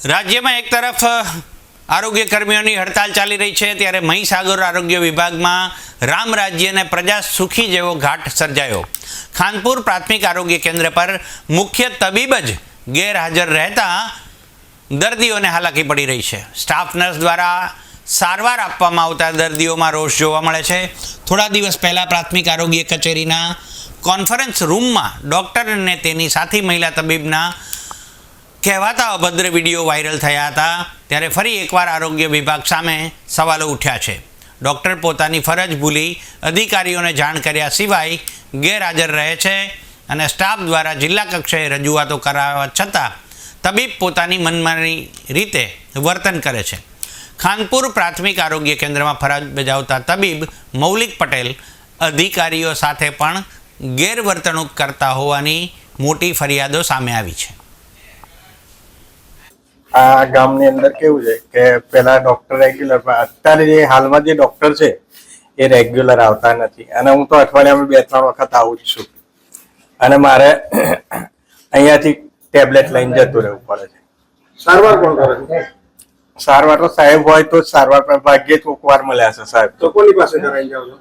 રાજ્યમાં એક તરફ આરોગ્ય કર્મીઓની હડતાલ ચાલી રહી છે, ત્યારે મહીસાગર આરોગ્ય વિભાગમાં રામ રાજ્ય અને પ્રજા સુખી જેવો ઘાટ સર્જાયો. ખાનપુર પ્રાથમિક આરોગ્ય કેન્દ્ર પર મુખ્ય તબીબ જ ગેરહાજર રહેતા દર્દીઓને હાલાકી પડી રહી છે. સ્ટાફ નર્સ દ્વારા સારવાર આપવામાં આવતા દર્દીઓમાં રોષ જોવા મળે છે. થોડા દિવસ પહેલાં પ્રાથમિક આરોગ્ય કચેરીના કોન્ફરન્સ રૂમમાં ડૉક્ટર અને તેની સાથી મહિલા તબીબના કહેવાતા અભદ્ર વીડિયો વાયરલ થયા હતા. ત્યારે ફરી એકવાર આરોગ્ય વિભાગ સામે સવાલો ઉઠ્યા છે. ડૉક્ટર પોતાની ફરજ ભૂલી અધિકારીઓને જાણ કર્યા સિવાય ગેરહાજર રહે છે અને સ્ટાફ દ્વારા જિલ્લા કક્ષાએ રજૂઆતો કરાવવા છતાં તબીબ પોતાની મનમાની રીતે વર્તન કરે છે. ખાનપુર પ્રાથમિક આરોગ્ય કેન્દ્રમાં ફરજ બજાવતા તબીબ મૌલિક પટેલ અધિકારીઓ સાથે પણ ગેરવર્તણૂક કરતા હોવાની મોટી ફરિયાદો સામે આવી છે. આ ગામની અંદર કેવું છે કે પેલા ડોક્ટર રેગ્યુલર અત્યારે જે હાલમાં જે ડોક્ટર છે એ રેગ્યુલર આવતા નથી. અને હું તો અઠવાડિયામાં બે ત્રણ વખત આવું જ છું. અને મારે અહીંયાથી ટેબ્લેટ લઈને જતું રહેવું પડે છે. સારવાર કોણ કરે છે? સારવાર તો સાહેબ હોય તો સારવાર પણ ભાગ્યે જ કોક વાર મળ્યા છે સાહેબ. તો કોની પાસે કરાવી જાવ છો?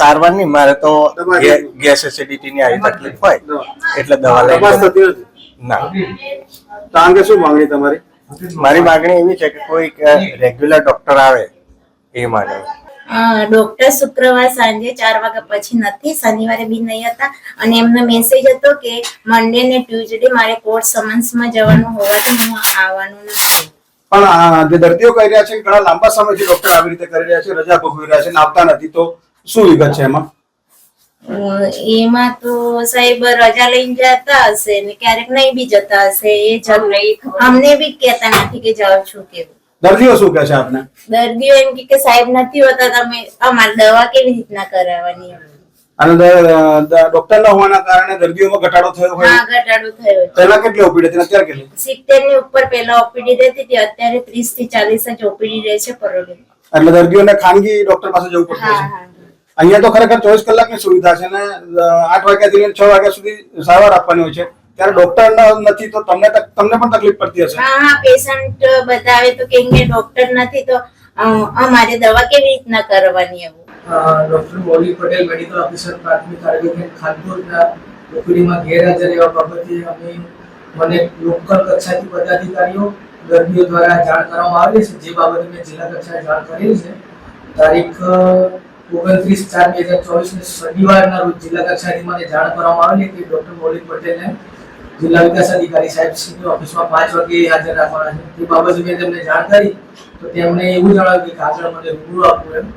સારવાર નહીં મારે તો ગેસ એસિડિટી ની આવી તકલીફ હોય એટલે દવા લઈ ના. તો આ અંગે શું માંગણી તમારી? મારી માંગણી એવી છે કે કોઈ રેગ્યુલર ડોક્ટર આવે એ માંગણી ડોક્ટર શુક્રવાર સાંજે ચાર વાગ્યા પછી નથી શનિવારે બી નહીં હતા. અને એમનો મેસેજ હતો કે મંડે ને ટ્યુઝડે મારે કોર્ટ સમન્સમાં જવાનું હોવાથી હું આવવાનું નથી. પણ જે દર્દીઓ કહી રહ્યા છે ઘણા લાંબા સમયથી ડોક્ટર આવી રીતે કરી રહ્યા છે રજા ભોગવી રહ્યા છે આવતા નથી. તો શું વિગત છે એમાં? એમાં તો સાહેબ રજા લઈને જતા હશે ને ક્યારેક નહીં બી જતા હશે એ અમને બી કેતા નથી કે જાઉં છું કેવું દર્દીઓ શું કહે છે આપને? દર્દીઓ એમ કે સાહેબ નથી હોતા તમે અમારે દવા કેવી રીતના કરાવવાની અને ડોક્ટર ના હોવાના કારણે દર્દીઓમાં ઘટાડો થયો હા હોય ઘટાડો થયો પહેલા કેટલી ઓપીડી હતી અત્યારે કેટલી? સિત્તેરની ઉપર પહેલા ઓપીડી રહેતી હતી અત્યારે ત્રીસથી ચાલીસ જ ઓપીડી રહે છે પરોડી એટલે દર્દીઓને ખાનગી ડોક્ટર પાસે જવું પડતું છે હા. અહીંયા તો ખરેખર ચોવીસ કલાકની સુવિધા છે ને આઠ વાગ્યાથી લઈને છ વાગ્યા સુધી સારવાર આપવાની હોય છે. ત્યારે ડોક્ટર નથી તો તમને તક- તમને પણ તકલીફ પડતી હશે? હા હા પેશન્ટ બતાવે તો કે કે ડોક્ટર નથી તો અમારે દવા કેવી રીતના કરવાની એવું? Doctor Maulik Patel medical officer પ્રાથમિક આરોગ્ય કેન્દ્ર ખાનપુરના ઓપીડીમાં ગેરહાજર રહેવા બાબતે અમે મને લોકલ કક્ષાથી પદાધિકારીઓ દર્દીઓ દ્વારા જાણ કરવામાં આવેલી છે. જે બાબતે મેં જિલ્લા કક્ષાએ જાણ કરેલી છે. તારીખ ઓગણત્રીસ ચાર બે હજાર ચોવીસ ને શનિવારના રોજ જિલ્લા કક્ષાની મને જાણ કરવામાં આવેલી કે ડોક્ટર મૌલિક પટેલને જિલ્લા વિકાસ અધિકારી સાહેબ શ્રીની ઓફિસમાં પાંચ વાગે હાજર રાખવાના છે. તે બાબતે મેં તેમને જાણ કરી, તો તેમણે એવું જણાવ્યું કે કાગળ મને રૂબરૂ આપવું એમ,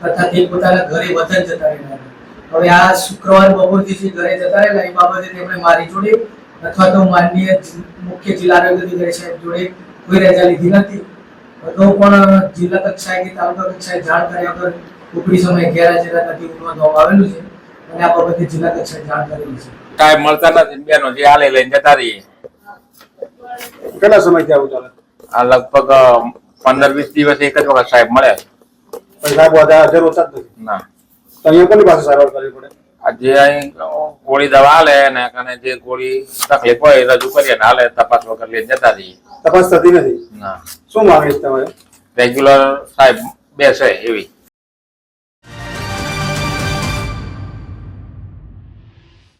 તથા તે પોતાના ઘરે વતન જતા રહેલા હવે આ શુક્રવાર બપોરથી જે ઘરે જતા રહેલા, એ બાબતે તેમણે મારી જોડે અથવા તો માનનીય મુખ્ય જિલ્લા આરોગ્ય અધિકારી સાહેબ જોડે કોઈ રજા લીધી નથી. અગાઉ પણ જિલ્લા કક્ષાએ કે તાલુકા કક્ષાએ જાણ કર્યા વગર ઉપરી સમયે હતા તેવું નોંધવામાં આવેલું છે અને આ બાબતે જિલ્લા કક્ષાએ જાણ કરેલી છે. કાંઈ મળતા નથી બેનો જે આલે લઈને જતા રહીએ. કેટલા સમયથી આવું ચાલે? આ લગભગ પંદર વીસ દિવસ એક જ વખત સાહેબ મળે. પણ સાહેબ વધારે હાજર હોતા જ નથી. ના. તો અહીંયા કોની પાસે સારવાર કરવી પડે? આ જે અહીં ગોળી દવા હાલે ને અને જે ગોળી તકલીફ હોય એ રજૂ કરીએ ને હાલે તપાસ વગર લઈને જતા રહીએ. તપાસ થતી નથી? ના. શું માંગણી છે તમારે? રેગ્યુલર સાહેબ બેસે એવી.